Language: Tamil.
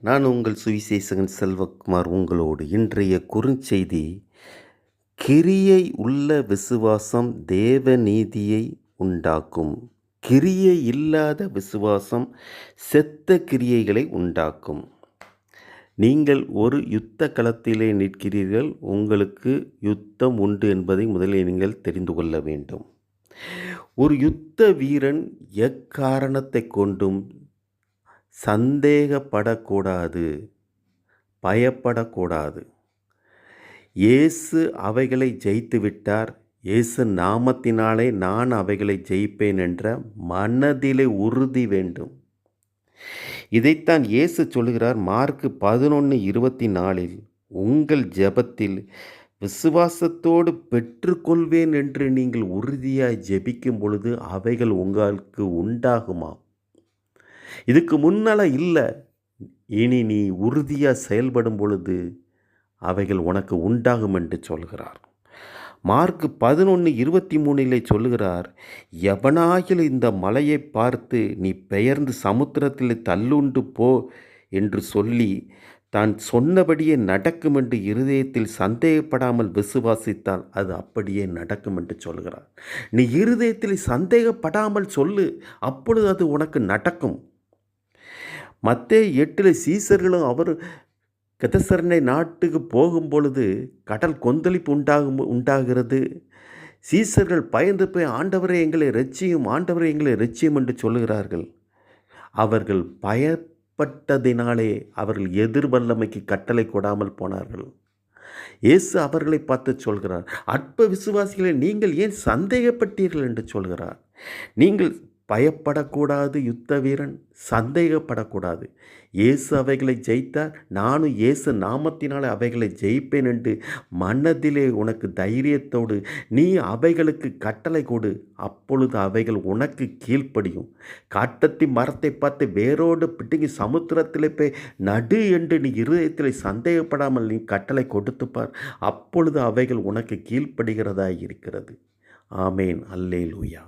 நான் உங்கள் சுவிசேஷகன் செல்வகுமார் உங்களோடு இன்றைய குறுஞ்செய்தி கிரியை உள்ள விசுவாசம் தேவ நீதியை உண்டாக்கும். கிரியை இல்லாத விசுவாசம் செத்த கிரியைகளை உண்டாக்கும். நீங்கள் ஒரு யுத்த களத்திலே நிற்கிறீர்கள். உங்களுக்கு யுத்தம் உண்டு என்பதை முதலில் நீங்கள் தெரிந்து கொள்ள வேண்டும். ஒரு யுத்த வீரன் எக்காரணத்தை கொண்டும் சந்தேகப்படக்கூடாது பயப்படக்கூடாது. இயேசு அவைகளை ஜெயித்து விட்டார். இயேசு நாமத்தினாலே நான் அவைகளை ஜெயிப்பேன் என்ற மனதிலே உறுதி வேண்டும். இதைத்தான் இயேசு சொல்கிறார் மார்க்கு பதினொன்று இருபத்தி நாலில் உங்கள் ஜெபத்தில் விசுவாசத்தோடு பெற்றுக்கொள்வேன் என்று நீங்கள் உறுதியாய் ஜெபிக்கும் பொழுது அவைகள் உங்களுக்கு உண்டாகுமா? இதுக்கு முன்னால் இல்லை. இனி நீ உறுதியாக செயல்படும் பொழுது அவைகள் உனக்கு உண்டாகும் என்று சொல்கிறார். மார்க் பதினொன்று இருபத்தி மூணிலே சொல்லுகிறார் எவனாகில் இந்த மலையை பார்த்து நீ பெயர்ந்து சமுத்திரத்தில் தள்ளுண்டு போ என்று சொல்லி தான் சொன்னபடியே நடக்கும் என்று இருதயத்தில் சந்தேகப்படாமல் விசுவாசித்தால் அது அப்படியே நடக்கும் என்று சொல்கிறார். நீ இருதயத்தில் சந்தேகப்படாமல் சொல்லு அப்பொழுது அது உனக்கு நடக்கும். மற்ற எட்டில் சீசர்களும் அவர் கதசரணை நாட்டுக்கு போகும் பொழுது கடல் கொந்தளிப்பு உண்டாகும் உண்டாகிறது. சீசர்கள் பயந்து போய் ஆண்டவரை எங்களை ரட்சியும் ஆண்டவரை எங்களை ரட்சியும் என்று சொல்லுகிறார்கள். அவர்கள் பயப்பட்டதினாலே அவர்கள் எதிர் வல்லமைக்கு கட்டளை கொடாமல் போனார்கள். இயேசு அவர்களை பார்த்து சொல்கிறார் அற்ப விசுவாசிகளை நீங்கள் ஏன் சந்தேகப்பட்டீர்கள்? என்று சொல்கிறார். நீங்கள் பயப்படக்கூடாது யுத்த வீரன் சந்தேகப்படக்கூடாது. இயேசு அவைகளை ஜெயித்தார் நானும் இயேசு நாமத்தினால் அவைகளை ஜெயிப்பேன் என்று மனதிலே உனக்கு தைரியத்தோடு நீ அவைகளுக்கு கட்டளை கொடு அப்பொழுது அவைகள் உனக்கு கீழ்ப்படியும். காட்டத்தி மரத்தை பார்த்து வேரோடு பிட்டுங்கி சமுத்திரத்தில் போய் நடு என்று நீ இருதயத்தில் சந்தேகப்படாமல் நீ கட்டளை கொடுத்துப்பார் அப்பொழுது அவைகள் உனக்கு கீழ்ப்படுகிறதா இருக்கிறது ஆமேன். அல்லேலூயா.